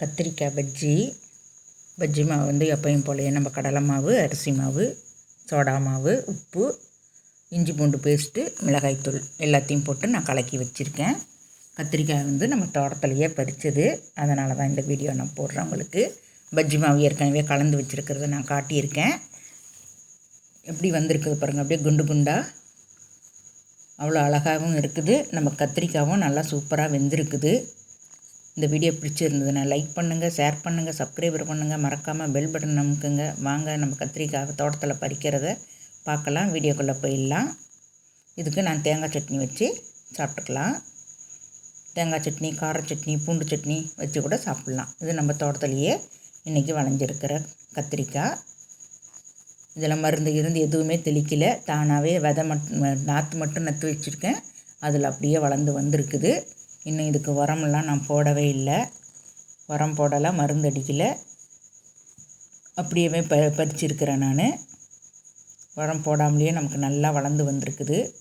கத்திரிக்காய் பஜ்ஜி. பஜ்ஜி மாவு வந்து எப்பயும் போலயே நம்ம கடலை மாவு அரிசி மாவு சோடா மாவு உப்பு இஞ்சி பூண்டு பேஸ்ட்டு மிளகாய்த்தூள் எல்லாத்தையும் போட்டு நான் கலக்கி வச்சுருக்கேன். கத்திரிக்காய் வந்து நம்ம தோட்டத்துலையே பறித்தது அதனால தான் இந்த வீடியோ நான் போடுறேன் உங்களுக்கு. பஜ்ஜி மாவு ஏற்கனவே கலந்து வச்சுருக்கிறத நான் காட்டியிருக்கேன். எப்படி வந்திருக்குது பாருங்கள் அப்படியே குண்டு குண்டாக அவ்வளோ அழகாகவும் இருக்குது. நம்ம கத்திரிக்காயும் நல்லா சூப்பராக வெந்திருக்குது. இந்த வீடியோ பிடிச்சிருந்ததுன்னா லைக் பண்ணுங்கள் ஷேர் பண்ணுங்கள் சப்ஸ்கிரைபர் பண்ணுங்கள் மறக்காமல் பெல் பட்டன் நமக்குங்க வாங்க நம்ம கத்திரிக்காய் தோட்டத்தில் பறிக்கிறத பார்க்கலாம் வீடியோக்குள்ளே போயிடலாம். இதுக்கு நான் தேங்காய் சட்னி வச்சு சாப்பிட்டுக்கலாம். தேங்காய் சட்னி கார சட்னி பூண்டு சட்னி வச்சு கூட சாப்பிட்லாம். இது நம்ம தோட்டத்துலேயே இன்றைக்கி வளைஞ்சிருக்கிற கத்திரிக்காய். இதில் மருந்து இருந்து எதுவுமே தெளிக்கலை. தானாகவே விதை மட்டும் நாற்று மட்டும் நட்டு வச்சுருக்கேன். அதில் அப்படியே வளர்ந்து வந்திருக்குது. இன்னும் இதுக்கு உரமெல்லாம் நான் போடவே இல்லை. உரம் போடலை மருந்து அடிக்கலை. அப்படியே ப பறிச்சிருக்கிறேன் நான். உரம் போடாமலேயே நமக்கு நல்லா வளர்ந்து வந்திருக்குது.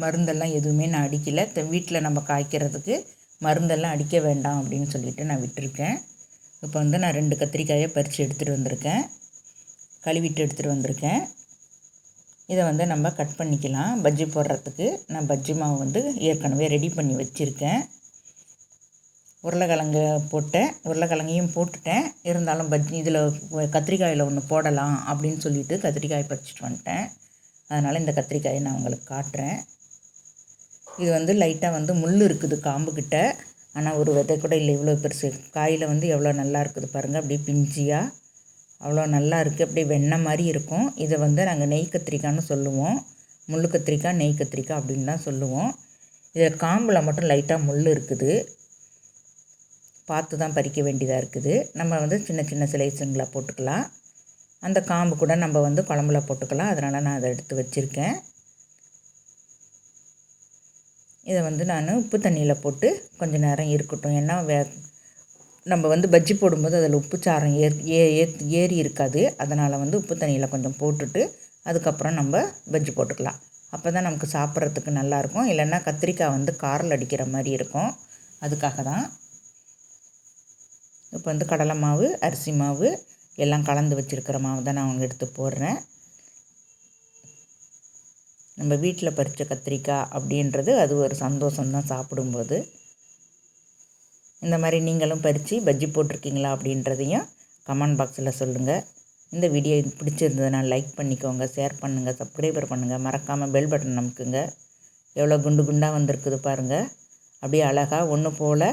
மருந்தெல்லாம் எதுவுமே நான் அடிக்கலை. வீட்டில் நம்ம காய்க்கிறதுக்கு மருந்தெல்லாம் அடிக்க வேண்டாம் அப்படின்னு சொல்லிட்டு நான் விட்டுருக்கேன். இப்போ வந்து நான் ரெண்டு கத்திரிக்காயை பறித்து எடுத்துகிட்டு வந்திருக்கேன். கழுவிட்டு எடுத்துகிட்டு வந்திருக்கேன். இதை வந்து நம்ம கட் பண்ணிக்கலாம். பஜ்ஜி போடுறதுக்கு நான் பஜ்ஜி மாவு வந்து ஏற்கனவே ரெடி பண்ணி வச்சுருக்கேன். உருளைக்கிழங்கு போட்டேன். உருளைக்கிழங்கையும் போட்டுட்டேன். இருந்தாலும் பஜ்ஜி இதில் கத்திரிக்காயில் ஒன்று போடலாம் அப்படின்னு சொல்லிட்டு கத்திரிக்காய் பறிச்சிட்டு வந்துட்டேன். அதனால் இந்த கத்திரிக்காயை நான் உங்களுக்கு காட்டுறேன். இது வந்து லைட்டாக வந்து முள் இருக்குது காம்புக்கிட்ட ஆனால் ஒரு விதை கூட இல்லை. இவ்வளோ பெருசு. காயில் வந்து எவ்வளோ நல்லா இருக்குது பாருங்கள் அப்படியே பிஞ்சியாக அவ்வளோ நல்லா இருக்குது அப்படியே வெண்ணெய் மாதிரி இருக்கும். இதை வந்து நாங்கள் நெய் கத்திரிக்காய்னு சொல்லுவோம். முள் கத்திரிக்காய் நெய் கத்திரிக்காய் அப்படின்னு தான் சொல்லுவோம். இதில் காம்பில் மட்டும் லைட்டாக முள் இருக்குது. பார்த்து தான் பறிக்க வேண்டியதாக இருக்குது. நம்ம வந்து சின்ன சின்ன சிலைசுங்களை போட்டுக்கலாம். அந்த காம்பு கூட நம்ம வந்து குழம்புல போட்டுக்கலாம். அதனால் நான் அதை எடுத்து வச்சுருக்கேன். இதை வந்து நான் உப்பு தண்ணியில் போட்டு கொஞ்சம் நேரம் இருக்கட்டும். ஏன்னா வே நம்ம வந்து பஜ்ஜி போடும்போது அதில் உப்பு சாரம் ஏற் ஏ ஏறி இருக்காது. அதனால் வந்து உப்பு தண்ணியில் கொஞ்சம் போட்டுட்டு அதுக்கப்புறம் நம்ம பஜ்ஜி போட்டுக்கலாம். அப்போ தான் நமக்கு சாப்பிட்றதுக்கு நல்லாயிருக்கும். இல்லைன்னா கத்திரிக்காய் வந்து காரில் அடிக்கிற மாதிரி இருக்கும். அதுக்காக தான் இப்போ வந்து கடலை மாவு அரிசி மாவு எல்லாம் கலந்து வச்சுருக்கிற மாவு தான் நான் அவங்க எடுத்து போடுறேன். நம்ம வீட்டில் பறித்த கத்திரிக்காய் அப்படின்றது அது ஒரு சந்தோஷம்தான் சாப்பிடும்போது. இந்த மாதிரி நீங்களும் பறித்து பஜ்ஜி போட்டிருக்கீங்களா அப்படின்றதையும் கமெண்ட் பாக்ஸில் சொல்லுங்கள் இந்த வீடியோ பிடிச்சிருந்ததுன்னா லைக் பண்ணிக்கோங்க ஷேர் பண்ணுங்கள் சப்ஸ்கிரைபர் பண்ணுங்கள் மறக்காமல் பெல் பட்டன் நமக்குங்க எவ்வளோ குண்டு குண்டாக வந்திருக்குது பாருங்கள் அப்படியே அழகாக ஒன்று போல்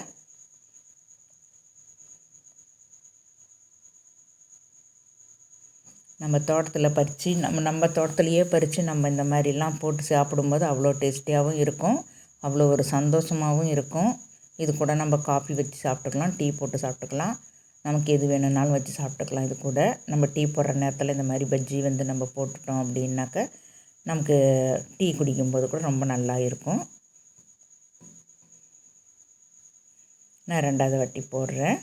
நம்ம தோட்டத்தில் பறித்து நம்ம நம்ம தோட்டத்துலேயே பறித்து நம்ம இந்த மாதிரிலாம் போட்டு சாப்பிடும்போது அவ்வளோ டேஸ்டியாகவும் இருக்கும் அவ்வளோ ஒரு சந்தோஷமாகவும் இருக்கும். இது கூட நம்ம காஃபி வச்சு சாப்பிட்டுக்கலாம் டீ போட்டு சாப்பிட்டுக்கலாம். நமக்கு எது வேணும்னாலும் வச்சு சாப்பிட்டுக்கலாம் இது கூட. நம்ம டீ போடுற நேரத்தில் இந்த மாதிரி பஜ்ஜி வந்து நம்ம போட்டுட்டோம் அப்படின்னாக்க நமக்கு டீ குடிக்கும்போது கூட ரொம்ப நல்லா இருக்கும். நான் ரெண்டாவது வட்டி போடுறேன்.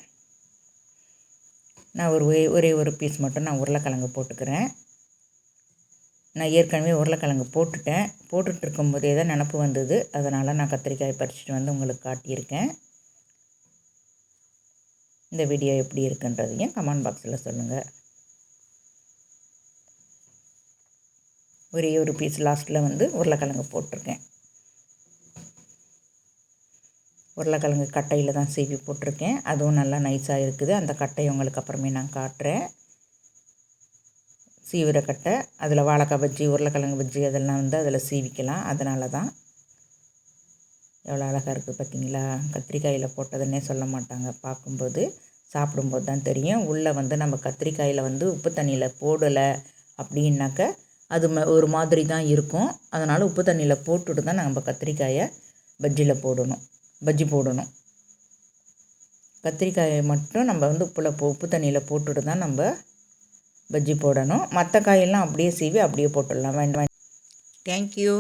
நான் ஒரு ஒரே ஒரு பீஸ் மட்டும் நான் உருளைக்கிழங்கு போட்டுக்கிறேன். நான் ஏற்கனவே உருளைக்கிழங்கு போட்டுட்டேன். போட்டுட்டு இருக்கும்போதே தான் நினப்பு வந்தது. அதனால் நான் கத்திரிக்காய் பறிச்சிட்டு வந்து உங்களுக்கு காட்டியிருக்கேன். இந்த வீடியோ எப்படி இருக்குன்றதையும் கமெண்ட் பாக்ஸில் சொல்லுங்கள் ஒரே ஒரு பீஸ் லாஸ்ட்டில் வந்து உருளைக்கிழங்கு போட்டிருக்கேன். உருளைக்கிழங்கு கட்டையில் தான் சீவி போட்டிருக்கேன். அதுவும் நல்லா நைஸாக இருக்குது. அந்த கட்டையை உங்களுக்கு அப்புறமே நான் காட்டுறேன். சீவிரக்கட்டை அதில் வாழைக்காய் பஜ்ஜி உருளைக்கிழங்கு பஜ்ஜி அதெல்லாம் வந்து அதில் சீவிக்கலாம். அதனால தான் எவ்வளோ அழகாக இருக்குது பார்த்தீங்களா? கத்திரிக்காயில் போட்டதுன்னே சொல்ல மாட்டாங்க. பார்க்கும்போது சாப்பிடும்போது தான் தெரியும். உள்ளே வந்து நம்ம கத்திரிக்காயில் வந்து உப்பு தண்ணியில் போடலை அப்படின்னாக்க அது ம ஒரு மாதிரி தான் இருக்கும். அதனால் உப்பு தண்ணியில் போட்டுட்டு தான் நம்ம கத்திரிக்காயை பஜ்ஜியில் போடணும். பஜ்ஜி போடணும். கத்திரிக்காயை மட்டும் நம்ம வந்து உப்பில் உப்பு தண்ணியில் போட்டுட்டு தான் நம்ம பஜ்ஜி போடணும். மற்ற காயெல்லாம் அப்படியே சீவி அப்படியே போட்டுடலாம். வேண்டாம் தேங்க்யூ